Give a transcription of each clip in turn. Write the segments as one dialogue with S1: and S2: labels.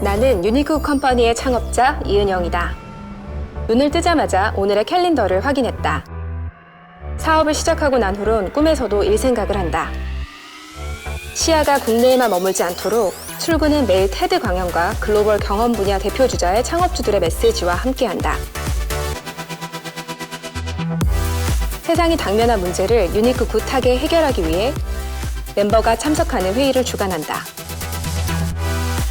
S1: 나는 유니크 컴퍼니의 창업자 이은영이다. 눈을 뜨자마자 오늘의 캘린더를 확인했다. 사업을 시작하고 난 후론 꿈에서도 일 생각을 한다. 시야가 국내에만 머물지 않도록 출근은 매일 테드 강연과 글로벌 경험 분야 대표 주자의 창업주들의 메시지와 함께한다. 세상이 당면한 문제를 유니크 굿하게 해결하기 위해 멤버가 참석하는 회의를 주관한다.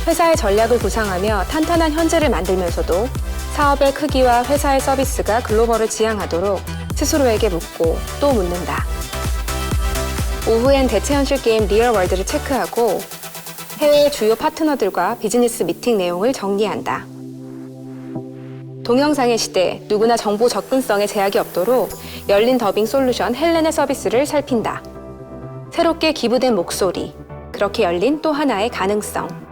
S1: 회사의 전략을 구상하며 탄탄한 현재를 만들면서도 사업의 크기와 회사의 서비스가 글로벌을 지향하도록 스스로에게 묻고 또 묻는다. 오후엔 대체 현실 게임 리얼월드를 체크하고 해외 주요 파트너들과 비즈니스 미팅 내용을 정리한다. 동영상의 시대, 누구나 정보 접근성에 제약이 없도록 열린 더빙 솔루션 헬렌의 서비스를 살핀다. 새롭게 기부된 목소리, 그렇게 열린 또 하나의 가능성.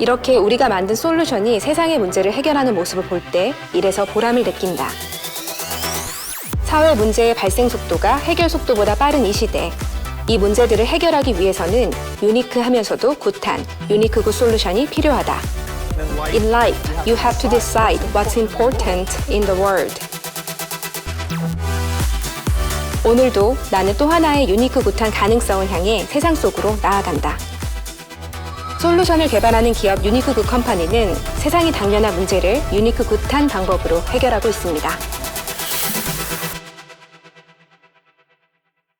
S1: 이렇게 우리가 만든 솔루션이 세상의 문제를 해결하는 모습을 볼 때 이래서 보람을 느낀다. 사회 문제의 발생 속도가 해결 속도보다 빠른 이 시대. 이 문제들을 해결하기 위해서는 유니크 하면서도 굿한 유니크 굿 솔루션이 필요하다. In life, you have to decide what's important in the world. 오늘도 나는 또 하나의 유니크 굿한 가능성을 향해 세상 속으로 나아간다. 솔루션을 개발하는 기업 유니크 굿 컴퍼니는 세상이 당면한 문제를 유니크 굿한 방법으로 해결하고 있습니다.